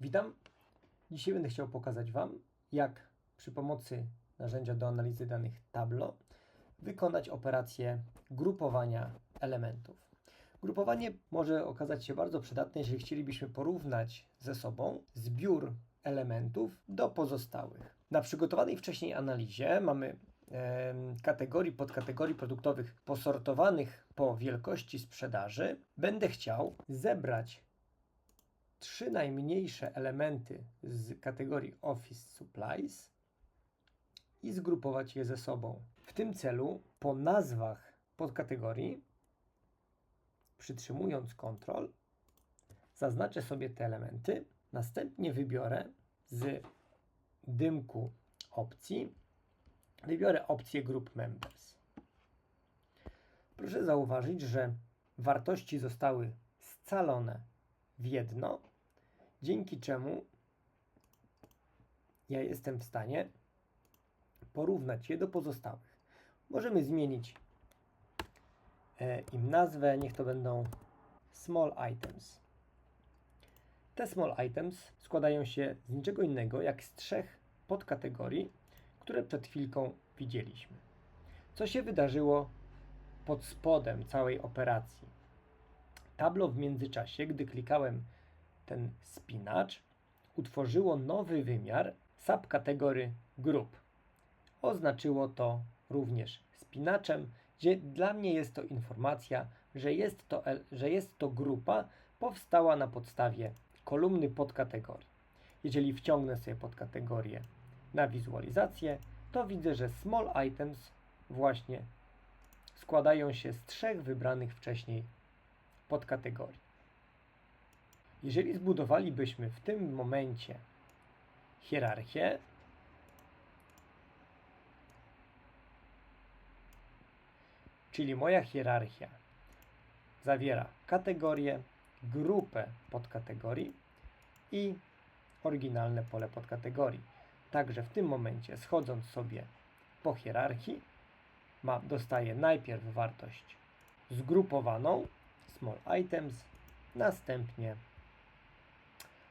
Witam. Dzisiaj będę chciał pokazać Wam, jak przy pomocy narzędzia do analizy danych Tableau wykonać operację grupowania elementów. Grupowanie może okazać się bardzo przydatne, jeżeli chcielibyśmy porównać ze sobą zbiór elementów do pozostałych. Na przygotowanej wcześniej analizie mamy kategorii, podkategorii produktowych posortowanych po wielkości sprzedaży. Będę chciał zebrać trzy najmniejsze elementy z kategorii Office Supplies i zgrupować je ze sobą. W tym celu po nazwach podkategorii, przytrzymując Ctrl, zaznaczę sobie te elementy, następnie wybiorę z dymku opcji, wybiorę opcję Group Members. Proszę zauważyć, że wartości zostały scalone w jedno, dzięki czemu ja jestem w stanie porównać je do pozostałych. Możemy zmienić e, im nazwę, niech to będą small items. Te small items składają się z niczego innego jak z trzech podkategorii, które przed chwilką widzieliśmy. Co się wydarzyło pod spodem całej operacji? Tableau w międzyczasie, gdy klikałem ten spinacz, utworzyło nowy wymiar subkategory group. Oznaczyło to również spinaczem, gdzie dla mnie jest to informacja, że jest to, że jest to grupa powstała na podstawie kolumny podkategorii. Jeżeli wciągnę sobie podkategorię na wizualizację, to widzę, że small items właśnie składają się z trzech wybranych wcześniej podkategorii. Jeżeli zbudowalibyśmy w tym momencie hierarchię, czyli moja hierarchia zawiera kategorię, grupę podkategorii i oryginalne pole podkategorii. Także w tym momencie, schodząc sobie po hierarchii, ma, dostaję najpierw wartość zgrupowaną, small items, następnie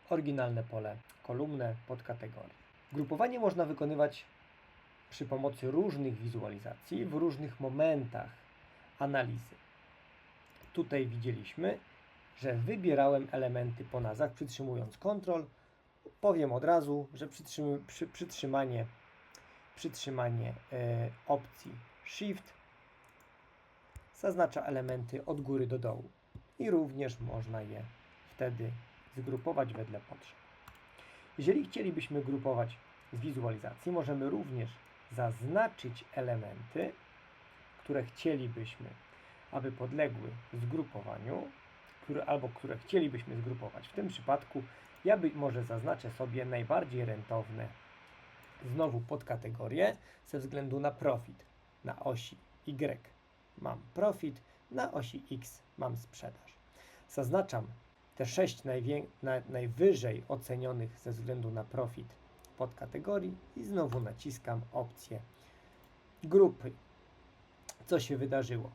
oryginalne pole, kolumnę podkategorii. Grupowanie można wykonywać przy pomocy różnych wizualizacji w różnych momentach analizy. Tutaj widzieliśmy, że wybierałem elementy po nazwach przytrzymując Ctrl. Powiem od razu, że przytrzymy, przy, przytrzymanie, przytrzymanie e, opcji Shift zaznacza elementy od góry do dołu i również można je wtedy zgrupować wedle potrzeb. Jeżeli chcielibyśmy grupować z wizualizacji, możemy również zaznaczyć elementy, które chcielibyśmy, aby podległy zgrupowaniu, które, albo które chcielibyśmy zgrupować. W tym przypadku ja być może zaznaczę sobie najbardziej rentowne znowu podkategorie ze względu na profit. Na osi Y mam profit, na osi X mam sprzedaż. Zaznaczam te sześć na, najwyżej ocenionych ze względu na profit podkategorii i znowu naciskam opcję grupy. Co się wydarzyło?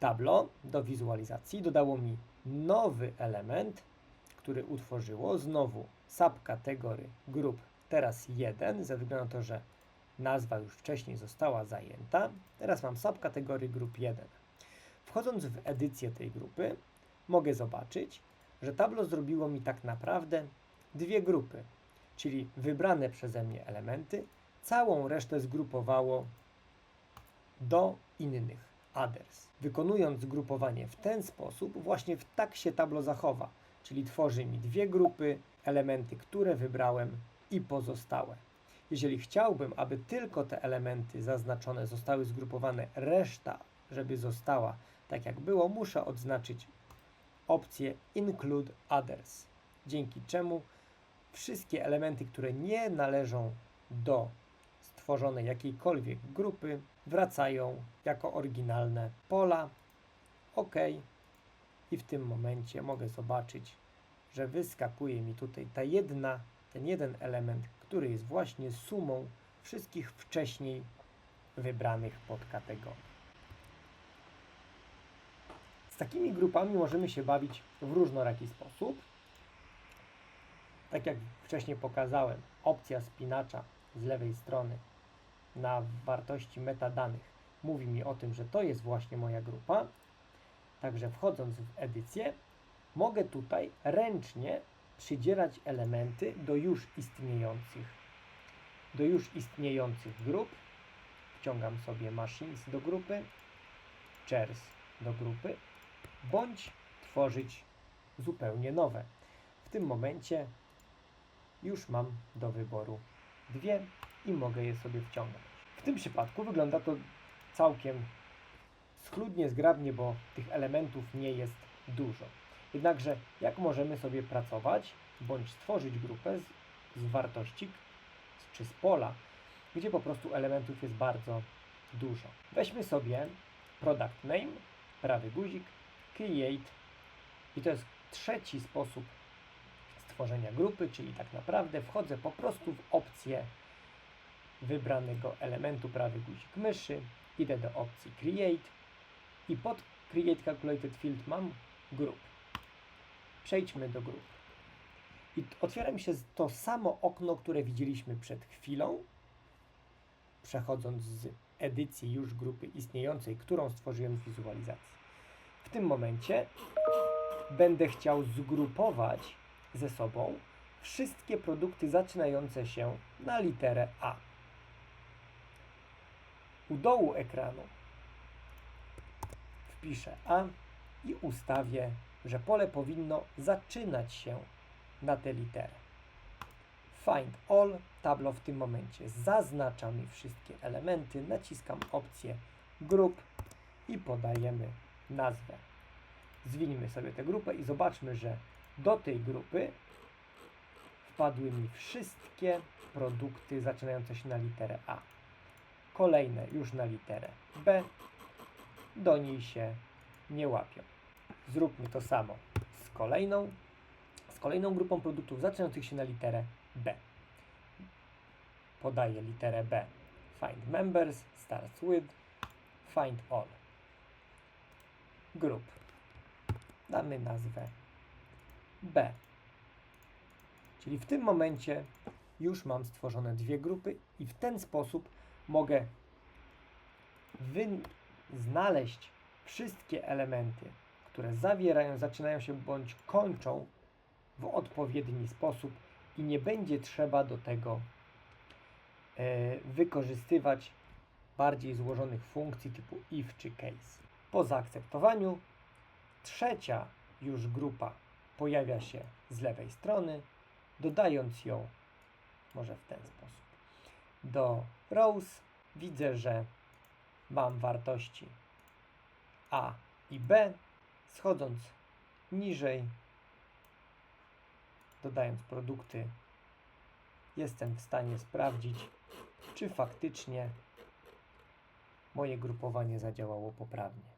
Tableau do wizualizacji dodało mi nowy element, który utworzyło znowu subkategory grup teraz jeden, ze względu na to, że nazwa już wcześniej została zajęta. Teraz mam subkategorii grup 1. Wchodząc w edycję tej grupy, mogę zobaczyć, że Tableau zrobiło mi tak naprawdę dwie grupy, czyli wybrane przeze mnie elementy, całą resztę zgrupowało do innych others. Wykonując zgrupowanie w ten sposób, właśnie w tak się Tableau zachowa, czyli tworzy mi dwie grupy, elementy, które wybrałem i pozostałe. Jeżeli chciałbym, aby tylko te elementy zaznaczone zostały zgrupowane, reszta, żeby została tak jak było, muszę odznaczyć opcję Include Others, dzięki czemu wszystkie elementy, które nie należą do stworzonej jakiejkolwiek grupy, wracają jako oryginalne pola. OK. I w tym momencie mogę zobaczyć, że wyskakuje mi tutaj ta jedna, ten jeden element, który jest właśnie sumą wszystkich wcześniej wybranych podkategorii. Z takimi grupami możemy się bawić w różnoraki sposób. Tak jak wcześniej pokazałem, opcja spinacza z lewej strony na wartości metadanych mówi mi o tym, że to jest właśnie moja grupa. Także wchodząc w edycję, mogę tutaj ręcznie przydzielać elementy do już istniejących, do już istniejących grup. Wciągam sobie machines do grupy, chairs do grupy, bądź tworzyć zupełnie nowe. W tym momencie już mam do wyboru dwie i mogę je sobie wciągnąć. W tym przypadku wygląda to całkiem schludnie, zgrabnie, bo tych elementów nie jest dużo. Jednakże jak możemy sobie pracować bądź stworzyć grupę z, z wartości czy z pola, gdzie po prostu elementów jest bardzo dużo. Weźmy sobie product name, prawy guzik, create i to jest trzeci sposób stworzenia grupy, czyli tak naprawdę wchodzę po prostu w opcję wybranego elementu prawy guzik myszy, idę do opcji create i pod create calculated field mam group. Przejdźmy do grup. I otwiera mi się z- to samo okno, które widzieliśmy przed chwilą, przechodząc z edycji już grupy istniejącej, którą stworzyłem w wizualizacji. W tym momencie będę chciał zgrupować ze sobą wszystkie produkty zaczynające się na literę A. U dołu ekranu wpiszę A i ustawię, że pole powinno zaczynać się na tę literę. Find All tablo w tym momencie zaznacza mi wszystkie elementy, naciskam opcję Group i podajemy nazwę. Zwinimy sobie tę grupę i zobaczmy, że do tej grupy wpadły mi wszystkie produkty zaczynające się na literę A. Kolejne już na literę B do niej się nie łapią. Zróbmy to samo z kolejną, z kolejną grupą produktów zaczynających się na literę B. Podaję literę B. Find members starts with find all. Group. Damy nazwę B. Czyli w tym momencie już mam stworzone dwie grupy i w ten sposób mogę znaleźć wszystkie elementy, które zawierają, zaczynają się bądź kończą w odpowiedni sposób i nie będzie trzeba do tego e, wykorzystywać bardziej złożonych funkcji typu if czy case. Po zaakceptowaniu trzecia już grupa pojawia się z lewej strony, dodając ją może w ten sposób. Do rows widzę, że mam wartości A i B. Schodząc niżej, dodając produkty, jestem w stanie sprawdzić, czy faktycznie moje grupowanie zadziałało poprawnie.